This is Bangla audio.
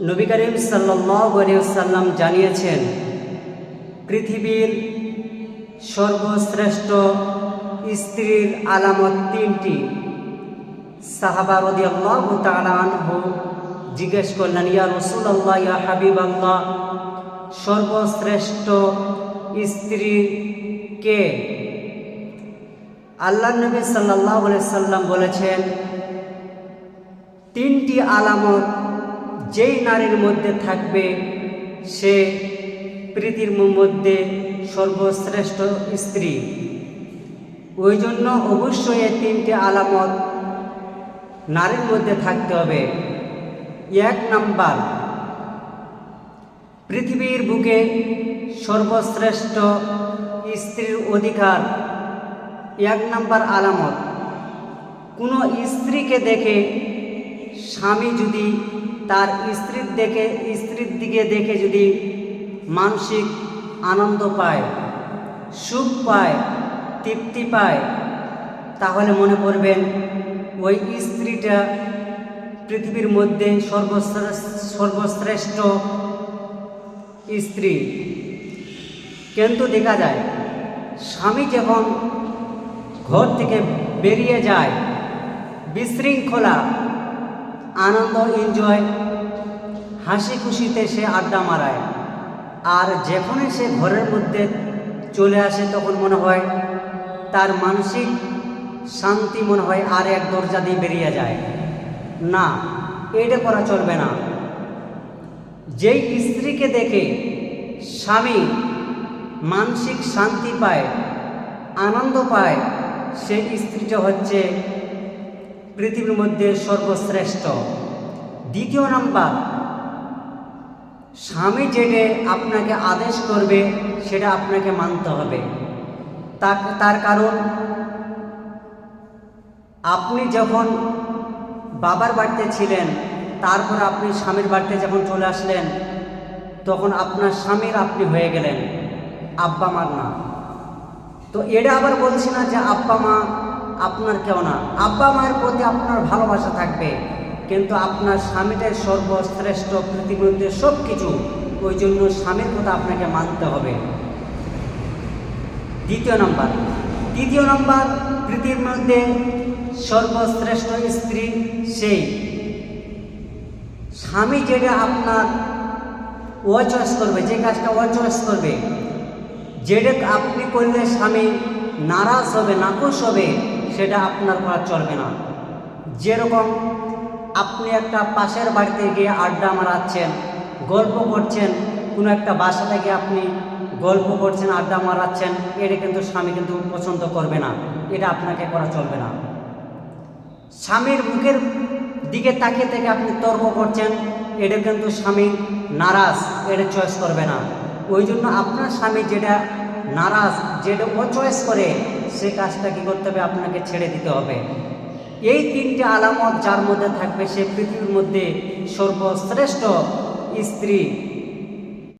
নবী করিম সাল্লাম জানিয়েছেন, পৃথিবীর সর্বশ্রেষ্ঠ স্ত্রীর আলামত তিনটি। সাহাবা আল্লাহ তালানহ জিজ্ঞেস করলেন, ইয়া রসুল্লাহ ইয়া হাবিব আল্লাহ সর্বশ্রেষ্ঠ স্ত্রী কে? আল্লাহ নবী সাল্লাহ সাল্লাম বলেছেন, তিনটি আলামত যেই নারীর মধ্যে থাকবে, সে প্রীতির মধ্যে সর্বশ্রেষ্ঠ স্ত্রী। ওই জন্য অবশ্যই এই তিনটি আলামত নারীর মধ্যে থাকতে হবে। এক নাম্বার, পৃথিবীর বুকে সর্বশ্রেষ্ঠ স্ত্রীর অধিকার। এক নাম্বার আলামত, কোনো স্ত্রীকে দেখে স্বামী যদি তার স্ত্রীর দেখে, স্ত্রীর দিকে দেখে যদি মানসিক আনন্দ পায়, সুখ পায়, তৃপ্তি পায়, তাহলে মনে করবেন ওই স্ত্রীটা পৃথিবীর মধ্যে সর্বশ্রেষ্ঠ সর্বশ্রেষ্ঠ স্ত্রী। কিন্তু দেখা যায়, স্বামী যখন ঘর থেকে বেরিয়ে যায়, বিশৃঙ্খলা আনন্দ এনজয় হাসি খুশিতে সে আড্ডা মারায়। আর যখনই সে ঘরের মধ্যে চলে আসে, তখন মনে হয় তার মানসিক শান্তি মনে হয় আর এক দরজা দিয়ে বেরিয়ে যায়। না, এটা করা চলবে না। যেই স্ত্রীকে দেখে স্বামী মানসিক শান্তি পায়, আনন্দ পায়, সেই স্ত্রীটা হচ্ছে পৃথিবীর মধ্যে সর্বশ্রেষ্ঠ। দ্বিতীয় নাম্বার, স্বামী যেটা আপনাকে আদেশ করবে, সেটা আপনাকে মানতে হবে। তার কারণ, আপনি যখন বাবার বাড়িতে ছিলেন, তারপর আপনি স্বামীর বাড়িতে যখন চলে আসলেন, তখন আপনার স্বামীর আপনি হয়ে গেলেন আব্বা মার না। তো এটা আবার বলছি না যে আব্বা মা আপনার কেউ না। আব্বা মায়ের প্রতি আপনার ভালোবাসা থাকবে। কিন্তু আপনার স্বামীটাই সর্বশ্রেষ্ঠ পৃথিবীতে সব কিছু ওই জন্য স্বামীর কথা আপনাকে মানতে হবে। দ্বিতীয় নম্বর। তৃতীয় নম্বর পৃথিবীর মধ্যে সর্বশ্রেষ্ঠ স্ত্রী সেই। স্বামী যেটা আপনার অচয়েস করবে, যে কাজটা অচয়েস করবে, যেটা আপনি করলে স্বামী নারাজ হবে নাকশ হবে সেটা আপনার করা চলবে না। যেরকম আপনি একটা পাশের বাড়িতে গিয়ে আড্ডা মারাচ্ছেন, গল্প করছেন, কোনো একটা বাসা থেকে আপনি গল্প করছেন, আড্ডা মারাচ্ছেন, এটা কিন্তু স্বামী কিন্তু পছন্দ করবে না। এটা আপনাকে করা চলবে না। স্বামীর মুখের দিকে তাকিয়ে থেকে আপনি তর্ক করছেন, এটা কিন্তু স্বামী নারাজ, এটা চয়েস করবে না। ওই জন্য আপনার স্বামী যেটা নারাজ, যেটা ও চয়েস করে সে কাজটা কী করতে হবে? আপনাকে ছেড়ে দিতে হবে। এই তিনটে আলামত যার মধ্যে থাকবে সে পৃথিবীর মধ্যে সর্বশ্রেষ্ঠ স্ত্রী